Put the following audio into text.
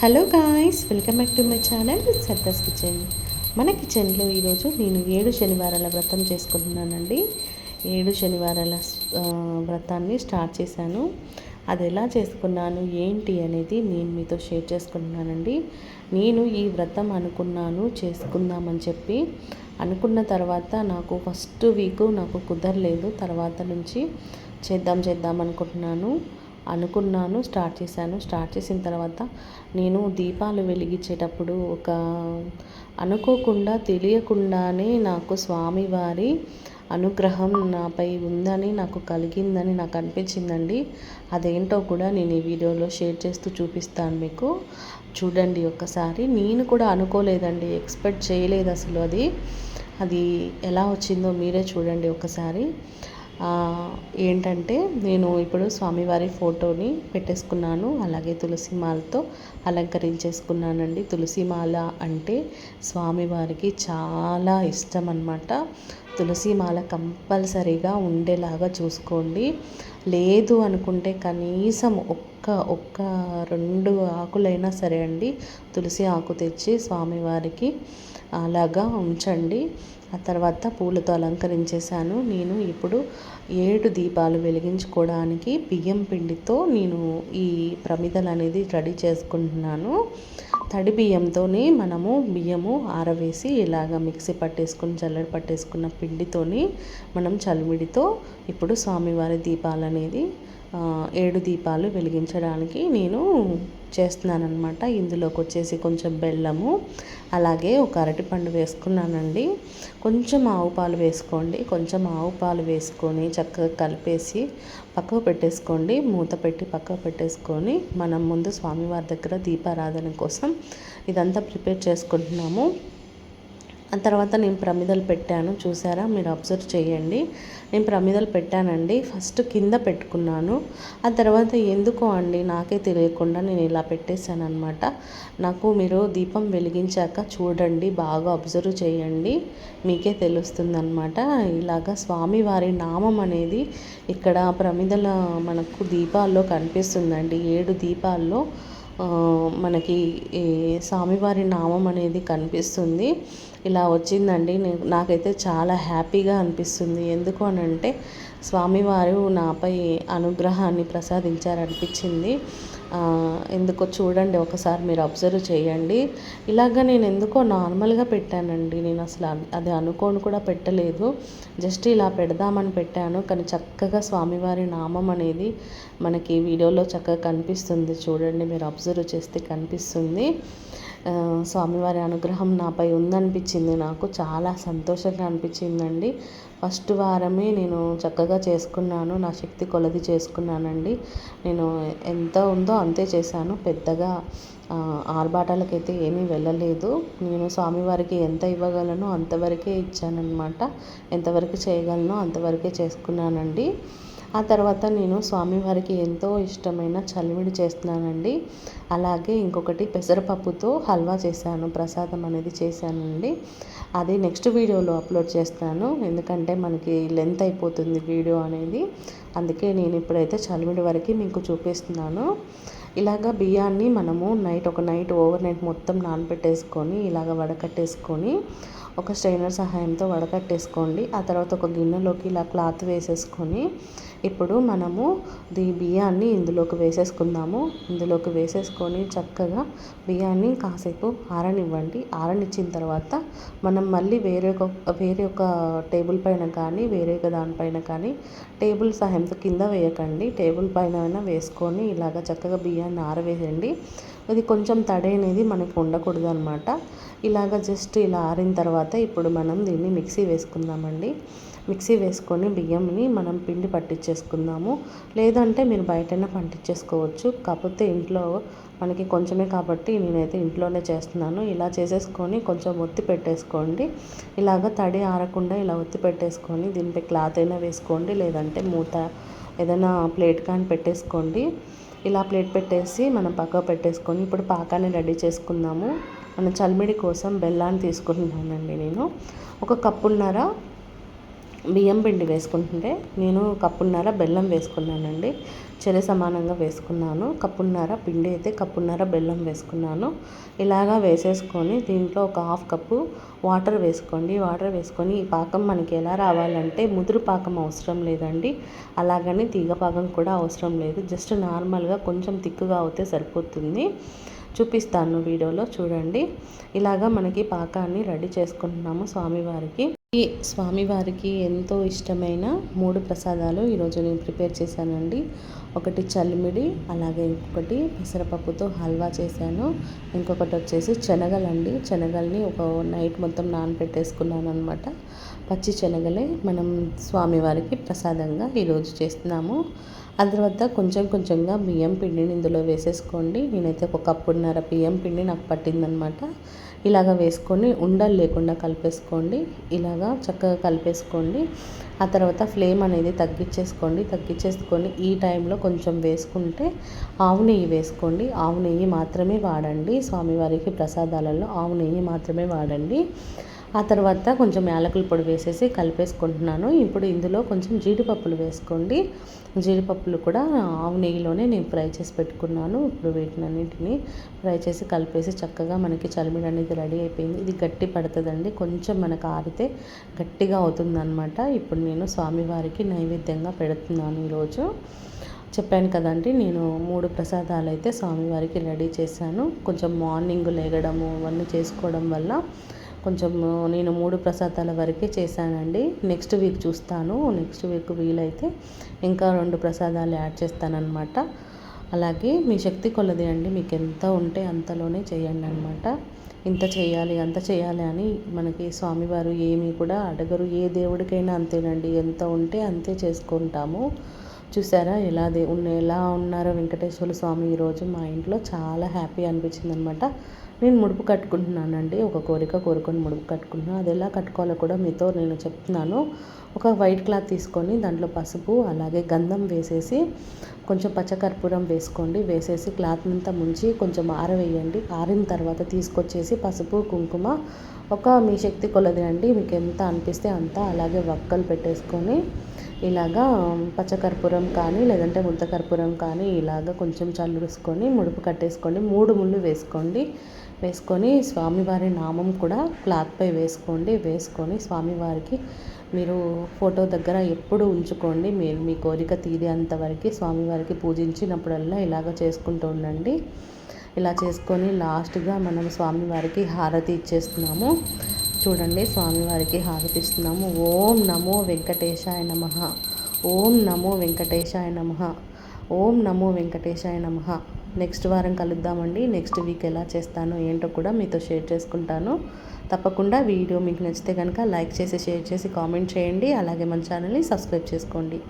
Hello guys welcome back to my channel Sarda's kitchen. మన కిచెన్లో ఈరోజు నేను ఏడు శనివారాల వ్రతం చేసుకుంటున్నానండి. ఏడు శనివారాల వ్రతాన్ని స్టార్ట్ చేశాను. అది ఎలా చేసుకున్నాను ఏంటి అనేది నేను మీతో షేర్ చేసుకుంటున్నానండి. నేను ఈ వ్రతం అనుకున్నాను చేసుకుందామని చెప్పి. అనుకున్న తర్వాత నాకు ఫస్ట్ వీక్ నాకు కుదరలేదు. తర్వాత నుంచి చేద్దాం చేద్దాం అనుకుంటున్నాను. అనుకున్నాను స్టార్ట్ చేశాను. స్టార్ట్ చేసిన తర్వాత నేను దీపాలు వెలిగించేటప్పుడు ఒక అనుకోకుండా తెలియకుండానే నాకు స్వామివారి అనుగ్రహం నాపై ఉందని నాకు కలిగిందని నాకు అనిపించిందండి. అదేంటో కూడా నేను ఈ వీడియోలో షేర్ చేస్తూ చూపిస్తాను మీకు. చూడండి ఒక్కసారి. నేను కూడా అనుకోలేదండి. ఎక్స్పెక్ట్ చేయలేదు అసలు అది. అది ఎలా వచ్చిందో మీరే చూడండి ఒకసారి ఏంటంటే నేను ఇప్పుడు స్వామివారి ఫోటోని పెట్టేసుకున్నాను అలాగే తులసి మాలతో అలంకరించేసుకున్నానండి. తులసి మాల అంటే స్వామివారికి చాలా ఇష్టం అన్నమాట తులసి మాల కంపల్సరీగా ఉండేలాగా చూసుకోండి. లేదు అనుకుంటే కనీసం ఒక్క ఒక్క రెండు ఆకులైనా సరే అండి తులసి ఆకు తెచ్చి స్వామివారికి అలాగా ఉంచండి. ఆ తర్వాత పూలతో అలంకరించేశాను. నేను ఇప్పుడు ఏడు దీపాలు వెలిగించుకోవడానికి బియ్యం పిండితో నేను ఈ ప్రమిదలు అనేది రెడీ చేసుకుంటున్నాను. తడి బియ్యంతోని మనము బియ్యము ఆరవేసి ఇలాగ మిక్సీ పట్టేసుకుని చల్లడి పట్టేసుకున్న పిండితోని మనం చలిమిడితో ఇప్పుడు స్వామివారి దీపాలు అనేది ఏడు దీపాలు వెలిగించడానికి నేను చేస్తున్నానమాట ఇందులోకి వచ్చేసి కొంచెం బెల్లము అలాగే ఒక అరటిపండు వేసుకున్నానండి. కొంచెం ఆవు పాలు వేసుకోండి. కొంచెం ఆవు పాలు వేసుకొని చక్కగా కలిపేసి పక్కకు పెట్టేసుకోండి. మూత పెట్టి పక్కకు పెట్టేసుకొని మనం ముందు స్వామివారి దగ్గర దీపారాధన కోసం ఇదంతా ప్రిపేర్ చేసుకుంటున్నాము. ఆ తర్వాత నేను ప్రమిదలు పెట్టాను చూసారా? మీరు అబ్జర్వ్ చేయండి. నేను ప్రమిదలు పెట్టానండి. ఫస్ట్ కింద పెట్టుకున్నాను. ఆ తర్వాత ఎందుకో అండి నాకే తెలియకుండా నేను ఇలా పెట్టేశాను అనమాట నాకు మీరు దీపం వెలిగించాక చూడండి బాగా అబ్జర్వ్ చేయండి. మీకే తెలుస్తుందనమాట ఇలాగ స్వామివారి నామం అనేది ఇక్కడ ప్రమిదల మనకు దీపాల్లో కనిపిస్తుందండి. ఏడు దీపాల్లో మనకి ఈ స్వామివారి నామం అనేది కనిపిస్తుంది. ఇలా వచ్చిందండి. నాకైతే చాలా హ్యాపీగా అనిపిస్తుంది. ఎందుకు అని అంటే స్వామివారు నాపై అనుగ్రహాన్ని ప్రసాదించారనిపించింది. ఎందుకో చూడండి ఒకసారి మీరు అబ్జర్వ్ చేయండి. ఇలాగ నేను ఎందుకో నార్మల్గా పెట్టానండి. నేను అసలు అది అనుకోని కూడా పెట్టలేదు. జస్ట్ ఇలా పెడదామని పెట్టాను. కానీ చక్కగా స్వామివారి నామం అనేది మనకి వీడియోలో చక్కగా కనిపిస్తుంది. చూడండి మీరు అబ్జర్వ్ చేస్తే కనిపిస్తుంది. స్వామివారి అనుగ్రహం నాపై ఉందనిపించింది నాకు. చాలా సంతోషంగా అనిపించిందండి. ఫస్ట్ వారమే నేను చక్కగా చేసుకున్నాను. నా శక్తి కొలది చేసుకున్నానండి. నేను ఎంత ఉందో అంతే చేశాను. పెద్దగా ఆర్భాటాలకైతే ఏమీ వెళ్ళలేదు. నేను స్వామివారికి ఎంత ఇవ్వగలనో అంతవరకే ఇచ్చానన్నమాట. ఎంతవరకు చేయగలనో అంతవరకే చేసుకున్నానండి. ఆ తర్వాత నేను స్వామివారికి ఎంతో ఇష్టమైన చలివిడి చేస్తున్నానండి. అలాగే ఇంకొకటి పెసరపప్పుతో హల్వా చేశాను ప్రసాదం అనేది చేశానండి. అది నెక్స్ట్ వీడియోలో అప్లోడ్ చేస్తాను. ఎందుకంటే మనకి లెంత్ అయిపోతుంది వీడియో అనేది. అందుకే నేను ఇప్పుడైతే చలివిడి వరకు మీకు చూపిస్తున్నాను. ఇలాగ బియ్యాన్ని మనము నైట్ ఒక నైట్ ఓవర్ నైట్ మొత్తం నానబెట్టేసుకొని ఇలాగ వడకట్టేసుకొని ఒక స్ట్రైనర్ సహాయంతో వడకట్టేసుకోండి. ఆ తర్వాత ఒక గిన్నెలోకి ఇలా క్లాత్ వేసేసుకొని ఇప్పుడు మనము దీ బియ్యాన్ని ఇందులోకి వేసేసుకుందాము. ఇందులోకి వేసేసుకొని చక్కగా బియ్యాన్ని కాసేపు ఆరనివ్వండి. ఆరనిచ్చిన తర్వాత మనం మళ్ళీ వేరే ఒక వేరే ఒక టేబుల్ పైన కానీ వేరే ఒక దానిపైన కానీ టేబుల్ సహాయంతో కింద వేయకండి. టేబుల్ పైన అయినా వేసుకొని ఇలాగ చక్కగా బియ్యాన్ని ఆరవేయండి ఇది కొంచెం తడి అనేది మనకు ఉండకూడదు అనమాట ఇలాగ జస్ట్ ఇలా ఆరిన తర్వాత ఇప్పుడు మనం దీన్ని మిక్సీ వేసుకుందామండి. మిక్సీ వేసుకొని బియ్యంని మనం పిండి పట్టించేసుకుందాము. లేదంటే మీరు బయటనే పట్టించేసుకోవచ్చు కాకపోతే ఇంట్లో మనకి కొంచెమే కాబట్టి నేనైతే ఇంట్లోనే చేస్తున్నాను. ఇలా చేసేసుకొని కొంచెం ఒత్తి పెట్టేసుకోండి. ఇలాగ తడి ఆరకుండా ఇలా ఒత్తి పెట్టేసుకొని దీనిపై క్లాత్ అయినా వేసుకోండి. లేదంటే మూత ఏదైనా ప్లేట్ కానీ పెట్టేసుకోండి. ఇలా ప్లేట్ పెట్టేసి మనం పక్క పెట్టేసుకొని ఇప్పుడు పాకాన్ని రెడీ చేసుకుందాము. మన చల్మిడి కోసం బెల్లాన్ని తీసుకుంటున్నానండి నేను. ఒక కప్పున్నర బియ్యం పిండి వేసుకుంటుంటే నేను కప్పున్నర బెల్లం వేసుకున్నానండి. చెరి సమానంగా వేసుకున్నాను. కప్పున్నర పిండి అయితే కప్పున్నర బెల్లం వేసుకున్నాను. ఇలాగా వేసేసుకొని దీంట్లో ఒక హాఫ్ కప్పు వాటర్ వేసుకోండి. వాటర్ వేసుకొని ఈ పాకం మనకి ఎలా రావాలంటే ముదురు పాకం అవసరం లేదండి. అలాగని తీగ పాకం కూడా అవసరం లేదు. జస్ట్ నార్మల్గా కొంచెం తిక్కుగా అవుతే సరిపోతుంది. చూపిస్తాను వీడియోలో చూడండి. ఇలాగా మనకి పాకాన్ని రెడీ చేసుకుంటున్నాము స్వామివారికి. ఈ స్వామివారికి ఎంతో ఇష్టమైన మూడు ప్రసాదాలు ఈరోజు నేను ప్రిపేర్ చేశానండి. ఒకటి చల్లిమిడి అలాగే ఇంకొకటి పెసరపప్పుతో హల్వా చేశాను. ఇంకొకటి వచ్చేసి శనగలండి. శనగల్ని ఒక నైట్ మొత్తం నానబెట్టేసుకున్నాను అనమాట పచ్చి శనగలే మనం స్వామివారికి ప్రసాదంగా ఈరోజు చేస్తున్నాము. ఆ తర్వాత కొంచెం కొంచెంగా బియ్యం పిండిని ఇందులో వేసేసుకోండి. నేనైతే ఒక కప్పున్నర బియ్యం పిండి నాకు పట్టిందనమాట ఇలాగ వేసుకొని ఉండలు లేకుండా కలిపేసుకోండి. ఇలాగా చక్కగా కలిపేసుకోండి. ఆ తర్వాత ఫ్లేమ్ అనేది తగ్గించేసుకోండి. తగ్గించేసుకొని ఈ టైంలో కొంచెం వేసుకుంటే ఆవు నెయ్యి వేసుకోండి. ఆవు నెయ్యి మాత్రమే వాడండి. స్వామివారికి ప్రసాదాలలో ఆవు నెయ్యి మాత్రమే వాడండి. ఆ తర్వాత కొంచెం యాలకుల పొడి వేసేసి కలిపేసుకుంటున్నాను. ఇప్పుడు ఇందులో కొంచెం జీడిపప్పులు వేసుకోండి. జీడిపప్పులు కూడా ఆవు నెయ్యిలోనే నేను ఫ్రై చేసి పెట్టుకున్నాను. ఇప్పుడు వీటినన్నింటినీ ఫ్రై చేసి కలిపేసి చక్కగా మనకి చలిమిడి అనేది రెడీ అయిపోయింది. ఇది గట్టి పడుతుందండి. కొంచెం మనకు ఆరితే గట్టిగా అవుతుందన్నమాట. ఇప్పుడు నేను స్వామివారికి నైవేద్యంగా పెడుతున్నాను ఈరోజు. చెప్పాను కదండి నేను మూడు ప్రసాదాలు అయితే స్వామివారికి రెడీ చేశాను. కొంచెం మార్నింగ్ లేగడము అవన్నీ చేసుకోవడం వల్ల కొంచెం నేను మూడు ప్రసాదాల వరకే చేశానండి. నెక్స్ట్ వీక్ చూస్తాను. నెక్స్ట్ వీక్ వీలైతే ఇంకా రెండు ప్రసాదాలు యాడ్ చేస్తానన్నమాట. అలాగే మీ శక్తి కొలది అండి. మీకు ఎంత ఉంటే అంతలోనే చేయండి అనమాట ఇంత చేయాలి అంత చేయాలి అని మనకి స్వామివారు ఏమీ కూడా అడగరు. ఏ దేవుడికైనా అంతేనండి. ఎంత ఉంటే అంతే చేసుకుంటాము. చూసారా? ఎలా దే ఉన్న ఎలా ఉన్నారో వెంకటేశ్వర స్వామి ఈరోజు మా ఇంట్లో చాలా హ్యాపీ అనిపించింది అనమాట నేను ముడుపు కట్టుకుంటున్నానండి. ఒక కోరిక కోరుకొని ముడుపు కట్టుకుంటున్నాను అది ఎలా కట్టుకోవాలో కూడా మీతో నేను చెప్తున్నాను. ఒక వైట్ క్లాత్ తీసుకొని దాంట్లో పసుపు అలాగే గంధం వేసేసి కొంచెం పచ్చకర్పూరం వేసుకోండి. వేసేసి క్లాత్ అంతా ముంచి కొంచెం ఆరవేయండి. ఆరిన తర్వాత తీసుకొచ్చేసి పసుపు కుంకుమ ఒక మీ శక్తి కొలది అండి. మీకు ఎంత అనిపిస్తే అంత. అలాగే వక్కలు పెట్టేసుకొని ఇలాగా పచ్చకర్పూరం కానీ లేదంటే ముద్ద కర్పూరం కానీ ఇలాగ కొంచెం చల్లుసుకొని ముడుపు కట్టేసుకోండి. మూడు ముళ్ళు వేసుకోండి. వేసుకొని స్వామివారి నామం కూడా క్లాత్పై వేసుకోండి. వేసుకొని స్వామివారికి మీరు ఫోటో దగ్గర ఎప్పుడు ఉంచుకోండి. మీరు మీ కోరిక తీరేంతవరకు స్వామివారికి పూజించినప్పుడల్లా ఇలాగ చేసుకుంటూ ఉండండి. ఇలా చేసుకొని లాస్ట్గా మనం స్వామివారికి హారతి ఇచ్చేస్తున్నాము. చూడండి స్వామివారికి హారతి ఇస్తున్నాము. ఓం నమో వెంకటేశాయ నమ. ఓం నమో వెంకటేశాయ నమ. ఓం నమో వెంకటేశాయ నమ. నెక్స్ట్ వారం కలుద్దామండి. నెక్స్ట్ వీక్ ఎలా చేస్తానో ఏంటో కూడా మీతో షేర్ చేసుకుంటాను. తప్పకుండా వీడియో మీకు నచ్చితే కనుక లైక్ చేసి షేర్ చేసి కామెంట్ చేయండి. అలాగే మన ఛానల్ని సబ్స్క్రైబ్ చేసుకోండి.